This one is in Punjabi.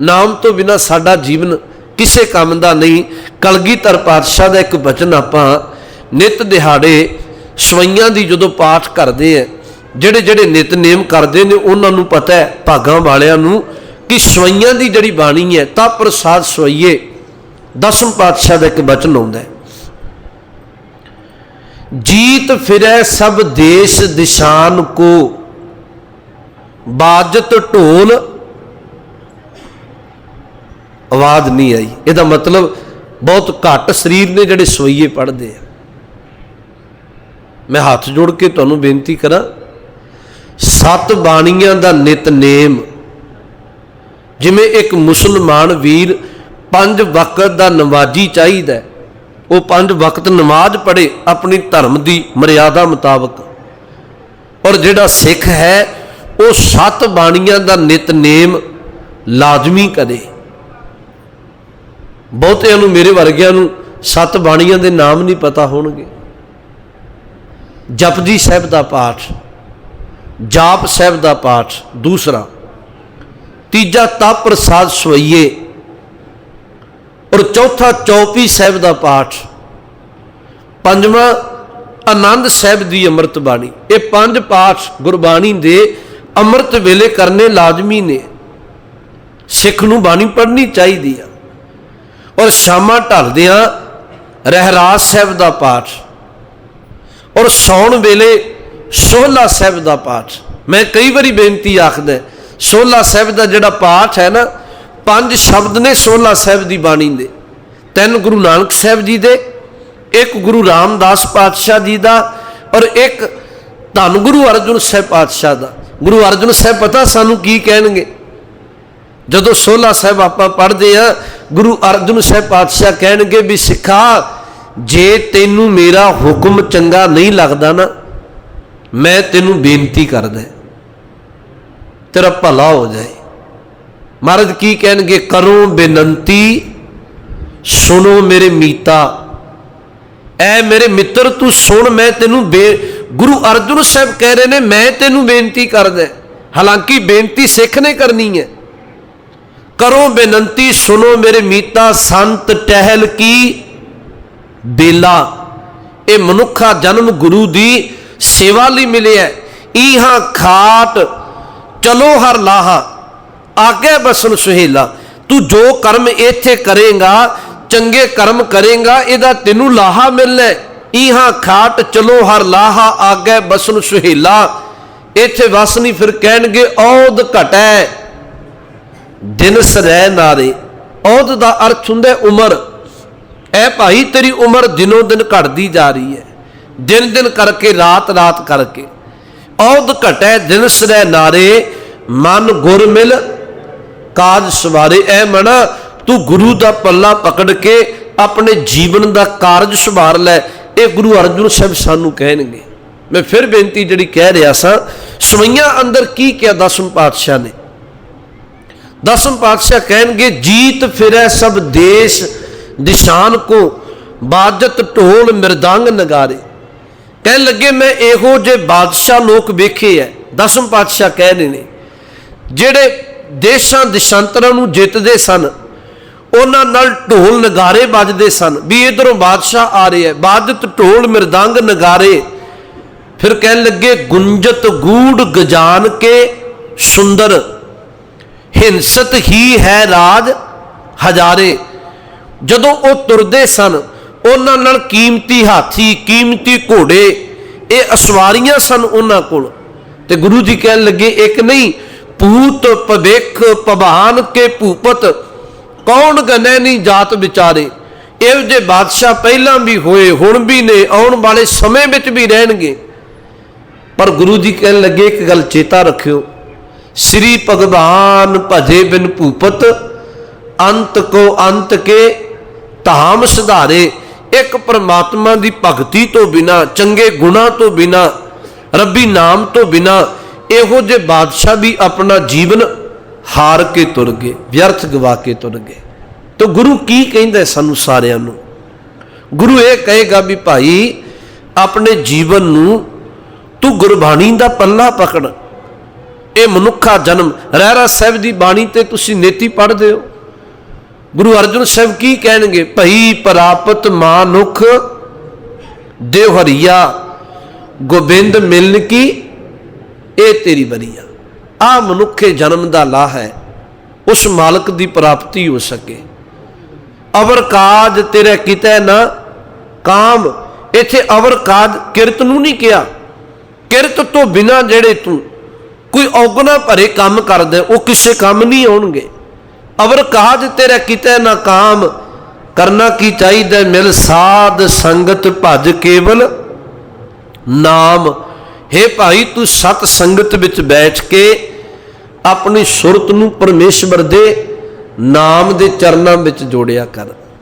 ਨਾਮ ਤੋਂ ਬਿਨਾ ਸਾਡਾ ਜੀਵਨ ਕਿਸੇ ਕੰਮ ਦਾ ਨਹੀਂ। ਕਲਗੀਧਰ ਪਾਤਸ਼ਾਹ ਦਾ ਇੱਕ ਬਚਨ ਆਪਾਂ ਨਿਤ ਦਿਹਾੜੇ ਸਵਈਆਂ ਦੀ ਜਦੋਂ ਪਾਠ ਕਰਦੇ ਆ, ਜਿਹੜੇ ਜਿਹੜੇ ਨਿਤਨੇਮ ਕਰਦੇ ਨੇ, ਉਹਨਾਂ ਨੂੰ ਪਤਾ ਹੈ ਭਾਗਾਂ ਵਾਲਿਆਂ ਨੂੰ ਕਿ ਸਵਈਆਂ ਦੀ ਜਿਹੜੀ ਬਾਣੀ ਹੈ, ਤਾਂ ਪ੍ਰਸਾਦ ਸਵਈਏ। ਦਸਮ ਪਾਤਸ਼ਾਹ ਦਾ ਇੱਕ ਬਚਨ ਆਉਂਦਾ ਹੈ। ਜੀਤ ਫਿਰੈ ਸਭ ਦੇਸ਼ ਦਿਸ਼ਾਨ ਕੋ, ਬਾਜਤ ਢੋਲ ਆਵਾਜ਼ ਨਹੀਂ ਆਈ। ਇਹਦਾ ਮਤਲਬ ਬਹੁਤ ਘੱਟ ਸਰੀਰ ਨੇ ਜਿਹੜੇ ਸਵਈਏ ਪੜਦੇ ਆ। ਮੈਂ ਹੱਥ ਜੋੜ ਕੇ ਤੁਹਾਨੂੰ ਬੇਨਤੀ ਕਰਾਂ, ਸੱਤ ਬਾਣੀਆਂ ਦਾ ਨਿਤਨੇਮ, ਜਿਵੇਂ ਇੱਕ ਮੁਸਲਮਾਨ ਵੀਰ ਪੰਜ ਵਕਤ ਦਾ ਨਮਾਜ਼ੀ ਚਾਹੀਦਾ ਉਹ ਪੰਜ ਵਕਤ ਨਮਾਜ਼ ਪੜ੍ਹੇ ਆਪਣੀ ਧਰਮ ਦੀ ਮਰਿਆਦਾ ਮੁਤਾਬਕ। ਔਰ ਜਿਹੜਾ ਸਿੱਖ ਹੈ, ਉਹ ਸੱਤ ਬਾਣੀਆਂ ਦਾ ਨਿਤਨੇਮ ਲਾਜ਼ਮੀ ਕਰੇ। ਬਹੁਤਿਆਂ ਨੂੰ ਮੇਰੇ ਵਰਗਿਆਂ ਨੂੰ ਸੱਤ ਬਾਣੀਆਂ ਦੇ ਨਾਮ ਨਹੀਂ ਪਤਾ ਹੋਣਗੇ। ਜਪਜੀ ਸਾਹਿਬ ਦਾ ਪਾਠ, ਜਾਪ ਸਾਹਿਬ ਦਾ ਪਾਠ, ਦੂਸਰਾ, ਤੀਜਾ ਤਪ ਪ੍ਰਸਾਦ ਸਵਈਏ, ਔਰ ਚੌਥਾ ਚੌਪੀ ਸਾਹਿਬ ਦਾ ਪਾਠ, ਪੰਜਵਾਂ ਆਨੰਦ ਸਾਹਿਬ ਦੀ ਅੰਮ੍ਰਿਤ ਬਾਣੀ। ਇਹ ਪੰਜ ਪਾਠ ਗੁਰਬਾਣੀ ਦੇ ਅੰਮ੍ਰਿਤ ਵੇਲੇ ਕਰਨੇ ਲਾਜ਼ਮੀ ਨੇ। ਸਿੱਖ ਨੂੰ ਬਾਣੀ ਪੜ੍ਹਨੀ ਚਾਹੀਦੀ ਆ। ਔਰ ਸ਼ਾਮਾਂ ਢਲਦਿਆਂ ਰਹਿਰਾਸ ਸਾਹਿਬ ਦਾ ਪਾਠ ਔਰ ਸੌਣ ਵੇਲੇ ਸੋਹਲਾ ਸਾਹਿਬ ਦਾ ਪਾਠ। ਮੈਂ ਕਈ ਵਾਰੀ ਬੇਨਤੀ ਆਖਦਾ ਸੋਹਲਾ ਸਾਹਿਬ ਦਾ ਜਿਹੜਾ ਪਾਠ ਹੈ ਨਾ, ਪੰਜ ਸ਼ਬਦ ਨੇ ਸੋਹਲਾ ਸਾਹਿਬ ਦੀ ਬਾਣੀ ਦੇ। ਤਿੰਨ ਗੁਰੂ ਨਾਨਕ ਸਾਹਿਬ ਜੀ ਦੇ, ਇੱਕ ਗੁਰੂ ਰਾਮਦਾਸ ਪਾਤਸ਼ਾਹ ਜੀ ਦਾ ਔਰ ਇੱਕ ਧੰਨ ਗੁਰੂ ਅਰਜਨ ਸਾਹਿਬ ਪਾਤਸ਼ਾਹ ਦਾ। ਗੁਰੂ ਅਰਜਨ ਸਾਹਿਬ ਪਤਾ ਸਾਨੂੰ ਕੀ ਕਹਿਣਗੇ? ਜਦੋਂ ਸੋਹਲਾ ਸਾਹਿਬ ਆਪਾਂ ਪੜ੍ਹਦੇ ਆ ਗੁਰੂ ਅਰਜਨ ਸਾਹਿਬ ਪਾਤਸ਼ਾਹ ਕਹਿਣਗੇ ਵੀ ਸਿੱਖਾ, ਜੇ ਤੈਨੂੰ ਮੇਰਾ ਹੁਕਮ ਚੰਗਾ ਨਹੀਂ ਲੱਗਦਾ ਨਾ, ਮੈਂ ਤੈਨੂੰ ਬੇਨਤੀ ਕਰਦਾ ਤੇਰਾ ਭਲਾ ਹੋ ਜਾਏ। ਮਹਾਰਾਜ ਕੀ ਕਹਿਣਗੇ? ਕਰੋ ਬੇਨੰਤੀ, ਸੁਣੋ ਮੇਰੇ ਮੀਤਾ। ਐ ਮੇਰੇ ਮਿੱਤਰ, ਤੂੰ ਸੁਣ, ਮੈਂ ਤੈਨੂੰ ਬੇ, ਗੁਰੂ ਅਰਜਨ ਸਾਹਿਬ ਕਹਿ ਰਹੇ ਨੇ, ਮੈਂ ਤੈਨੂੰ ਬੇਨਤੀ ਕਰਦਾ ਹਾਲਾਂਕਿ ਬੇਨਤੀ ਸਿੱਖ ਨੇ ਕਰਨੀ ਹੈ। ਕਰੋ ਬੇਨੰਤੀ ਸੁਨੋ ਮੇਰੇ ਮੀਤਾ, ਸੰਤ ਟਹਿਲ ਕੀ ਬੇਲਾ ਇਹ ਮਨੁੱਖਾ ਜਨਮ ਗੁਰੂ ਦੀ ਸੇਵਾ ਲਈ ਮਿਲਿਆ ਇਹਾਂ ਖਾਟ, ਚਲੋ ਹਰ ਲਾਹਾ, ਆਗੇ ਬਸਨ ਸੁਹੇਲਾ। ਤੂੰ ਜੋ ਕਰਮ ਇੱਥੇ ਕਰੇਗਾ, ਚੰਗੇ ਕਰਮ ਕਰੇਗਾ, ਇਹਦਾ ਤੈਨੂੰ ਲਾਹਾ ਮਿਲਣਾ ਇਹਾਂ ਖਾਟ, ਚਲੋ ਹਰ ਲਾਹਾ, ਆਗੇ ਬਸਨ ਸੁਹੇਲਾ। ਇੱਥੇ ਵਸ ਨਹੀਂ ਫਿਰ ਕਹਿਣਗੇ ਔਦ ਘਟੈ। ਦਿਨ ਸਰੈ ਨਾਰੇ, ਔਦ ਦਾ ਅਰਥ ਹੁੰਦਾ ਉਮਰ। ਐ ਭਾਈ, ਤੇਰੀ ਉਮਰ ਦਿਨੋ ਦਿਨ ਘਟਦੀ ਜਾ ਰਹੀ ਹੈ। ਦਿਨ ਦਿਨ ਕਰਕੇ, ਰਾਤ ਰਾਤ ਕਰਕੇ। ਔਦ ਘਟੈ, ਦਿਨ ਸਰੈ ਨਾਰੇ, ਮਨ ਗੁਰ ਮਿਲ। ਕਾਜ ਸਵਾਰੇ, ਐ ਮਣਾ ਤੂੰ ਗੁਰੂ ਦਾ ਪੱਲਾ ਪਕੜ ਕੇ ਆਪਣੇ ਜੀਵਨ ਦਾ ਕਾਰਜ ਸੁਭਾਰ ਲੈ। ਇਹ ਗੁਰੂ ਅਰਜਨ ਸਾਹਿਬ ਸਾਨੂੰ ਕਹਿਣਗੇ। ਮੈਂ ਫਿਰ ਬੇਨਤੀ ਜਿਹੜੀ ਕਹਿ ਰਿਹਾ ਸਾਂ, ਸਵਈਆਂ ਅੰਦਰ ਕੀ ਕਿਹਾ ਦਸਮ ਪਾਤਸ਼ਾਹ ਨੇ? ਦਸਮ ਪਾਤਸ਼ਾਹ ਕਹਿਣਗੇ, ਜੀਤ ਫਿਰੈ ਸਭ ਦੇਸ਼ ਦਿਸ਼ਾਨ ਕੋ, ਬਾਜਤ ਢੋਲ ਮਿਰਦੰਗ ਨਗਾਰੇ। ਕਹਿਣ ਲੱਗੇ, ਮੈਂ ਇਹੋ ਜੇ ਬਾਦਸ਼ਾਹ ਲੋਕ ਵੇਖੇ ਐ। ਦਸਮ ਪਾਤਸ਼ਾਹ ਕਹਿ ਰਹੇ ਨੇ, ਜਿਹੜੇ ਦੇਸ਼ਾਂ ਦਿਸ਼ਾਂਤਰਾਂ ਨੂੰ ਜਿੱਤਦੇ ਸਨ, ਉਹਨਾਂ ਨਾਲ ਢੋਲ ਨਗਾਰੇ ਵੱਜਦੇ ਸਨ। ਵੀ ਇਧਰੋਂ ਬਾਦਸ਼ਾਹ ਆ ਰਿਹਾ ਹੈ ਬਾਜਤ ਢੋਲ ਮਿਰਦੰਗ ਨਗਾਰੇ। ਫਿਰ ਕਹਿਣ ਲੱਗੇ, ਗੁੰਜਤ ਗੂੜ ਗਜਾਨ ਕੇ ਸੁੰਦਰ ਹਿੰਸਤ ਹੀ ਹੈ ਰਾਜ ਹਜ਼ਾਰੇ। ਜਦੋਂ ਉਹ ਤੁਰਦੇ ਸਨ, ਉਹਨਾਂ ਨਾਲ ਕੀਮਤੀ ਹਾਥੀ, ਕੀਮਤੀ ਘੋੜੇ, ਇਹ ਅਸਵਾਰੀਆਂ ਸਨ ਉਹਨਾਂ ਕੋਲ। ਤੇ ਗੁਰੂ ਜੀ ਕਹਿਣ ਲੱਗੇ, ਇੱਕ ਨਹੀਂ ਪੂਤ ਭਵਿਖ ਭਵਾਨ ਕੇ ਭੂਪਤ, ਕੌਣ ਗਨੇ ਨਹੀਂ ਜਾਤ ਵਿਚਾਰੇ? ਇਹੋ ਜੇ ਬਾਦਸ਼ਾਹ ਪਹਿਲਾਂ ਵੀ ਹੋਏ, ਹੁਣ ਵੀ ਨੇ, ਆਉਣ ਵਾਲੇ ਸਮੇਂ ਵਿੱਚ ਵੀ ਰਹਿਣਗੇ। ਪਰ ਗੁਰੂ ਜੀ ਕਹਿਣ ਲੱਗੇ, ਇੱਕ ਗੱਲ ਚੇਤਾ ਰੱਖਿਓ ਸ੍ਰੀ ਭਗਵਾਨ ਭਜੇ ਬਿਨ ਭੂਪਤ, ਅੰਤ ਕੋ ਅੰਤ ਕੇ ਧਾਮ ਸੁਧਾਰੇ, ਇੱਕ ਪਰਮਾਤਮਾ ਦੀ ਭਗਤੀ ਤੋਂ ਬਿਨਾ, ਚੰਗੇ ਗੁਣਾ ਤੋਂ ਬਿਨਾ, ਰੱਬੀ ਨਾਮ ਤੋਂ ਬਿਨਾ, ਇਹੋ ਜਿਹੇ ਬਾਦਸ਼ਾਹ ਵੀ ਆਪਣਾ ਜੀਵਨ ਹਾਰ ਕੇ ਤੁਰ ਗਏ, ਵਿਅਰਥ ਗਵਾ ਕੇ ਤੁਰ ਗਏ। ਤਾਂ ਗੁਰੂ ਕੀ ਕਹਿੰਦਾ ਸਾਨੂੰ ਸਾਰਿਆਂ ਨੂੰ? ਗੁਰੂ ਇਹ ਕਹੇਗਾ ਵੀ ਭਾਈ, ਆਪਣੇ ਜੀਵਨ ਨੂੰ ਤੂੰ ਗੁਰਬਾਣੀ ਦਾ ਪੱਲਾ ਪਕੜ ਇਹ ਮਨੁੱਖਾ ਜਨਮ। ਰਹਿਰਾ ਸਾਹਿਬ ਦੀ ਬਾਣੀ ਤੇ ਤੁਸੀਂ ਨੇਤੀ ਪੜ੍ਹਦੇ ਹੋ। ਗੁਰੂ ਅਰਜਨ ਸਾਹਿਬ ਕੀ ਕਹਿਣਗੇ? ਭਈ ਪ੍ਰਾਪਤ ਮਾਨੁਖ ਦੇਵ ਹਰੀਆ, ਗੋਬਿੰਦ ਮਿਲਨ ਕੀ, ਇਹ ਤੇਰੀ ਬਰੀਆ। ਆ ਮਨੁੱਖੇ ਜਨਮ ਦਾ ਲਾਹ ਹੈ। ਉਸ ਮਾਲਕ ਦੀ ਪ੍ਰਾਪਤੀ ਹੋ ਸਕੇ। ਅਵਰ ਕਾਜ ਤੇਰੇ ਕਿਤੇ ਨਾ ਕਾਮ। ਇੱਥੇ ਅਵਰ ਕਾਜ ਕਿਰਤ ਨੂੰ ਨਹੀਂ ਕਿਹਾ। ਕਿਰਤ ਤੋਂ ਬਿਨਾ ਜਿਹੜੇ ਤੂੰ ਕੋਈ ਔਗਣਾ ਭਰੇ ਕੰਮ ਕਰਦੇ, ਉਹ ਕਿਸੇ ਕੰਮ ਨਹੀਂ ਆਉਣਗੇ। ਅਵਰ ਕਾਜ ਤੇਰੇ ਕਿਤੇ ਨਾ ਕਾਮ, ਕਰਨਾ ਕੀ ਚਾਹੀਦਾ ਮਿਲ ਸਾਧ ਸੰਗਤ ਭਜ ਕੇਵਲ ਨਾਮ। हे ਭਾਈ, ਤੂੰ ਸਤ ਸੰਗਤ ਵਿੱਚ ਬੈਠ ਕੇ ਆਪਣੀ ਸੁਰਤ ਨੂੰ ਪਰਮੇਸ਼ਵਰ ਦੇ ਨਾਮ ਦੇ ਚਰਨਾਂ ਵਿੱਚ ਜੋੜਿਆ ਕਰ।